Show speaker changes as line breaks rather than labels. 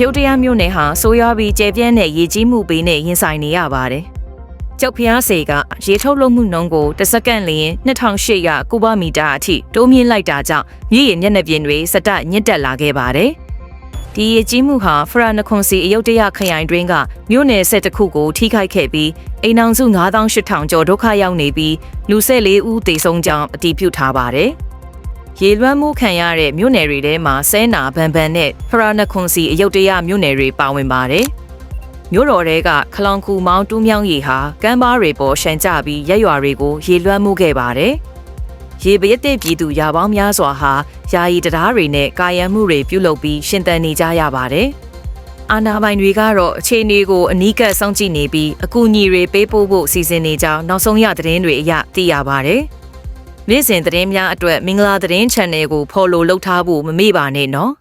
ရုတ်တရားမြို့နယ်ဟာဆိုးရွားပြီးကျယ်ပြန့်တဲ့ရေကြီးမှုဘေးနဲ့ရင်ဆိုင်နေရပါတယ်။ကျောက်ဖျားစေကရေထုတ်လုပ်မှုနှုန်းကိုတစ်စက္ကန့်လျင်2800ကုဗမီတာအထိတိုးမြင့်လိုက်တာကြောင့်မြစ်ရေမျက်နှာပြင်တွေစတညစ်တက်လာခဲ့ပါတယ်။ဒီရေကြီးမှုဟာဖရာနခွန်စီအယုတ်တရခရိုင်တွင်းကမြို့နယ်ဆက်တစ်ခုကိုထိခိုက်ခဲ့ပြီးအိမ်အောင်စု9800ကျော်ဒုက္ခရောက်နေပြီးလူ၁၄ဦးသေဆုံးကြောင်းအတည်ပြုထားပါတယ်။ ရေလွှမ်းမှုခံရတဲ့မြို့နယ်တွေထဲမှာဆဲနာဗန်ဗန်နဲ့ဖရာနခွန်စီအယုတ်တရမြို့နယ်တွေပါဝင်ပါတယ်။မြို့တော်တွေကခလောင်ကူမောင်းတူးမြောင်းရေဟာကမ်းပါးတွေပေါ်ရှန်ကျပြီးရက်ရွာတွေကိုရေလွှမ်းမှုခဲ့ပါတယ်။ရေပရတဲ့ပြည်သူရာပေါင်းများစွာဟာယာယီတရားတွေနဲ့ကာယံမှုတွေပြုလုပ်ပြီးရှင်သန်နေကြရပါတယ်။အာနာပိုင်တွေကတော့အခြေအနေကိုအနီးကပ်စောင့်ကြည့်နေပြီးအကူအညီတွေပေးပို့ဖို့စီစဉ်နေကြောင်းနောက်ဆုံးရသတင်းတွေအရသိရပါတယ်။ နေ့စဉ်သတင်းများအတွက်မင်္ဂလာသတင်း channel ကို follow လုပ်ထားဖို့မမေ့ပါနဲ့နော်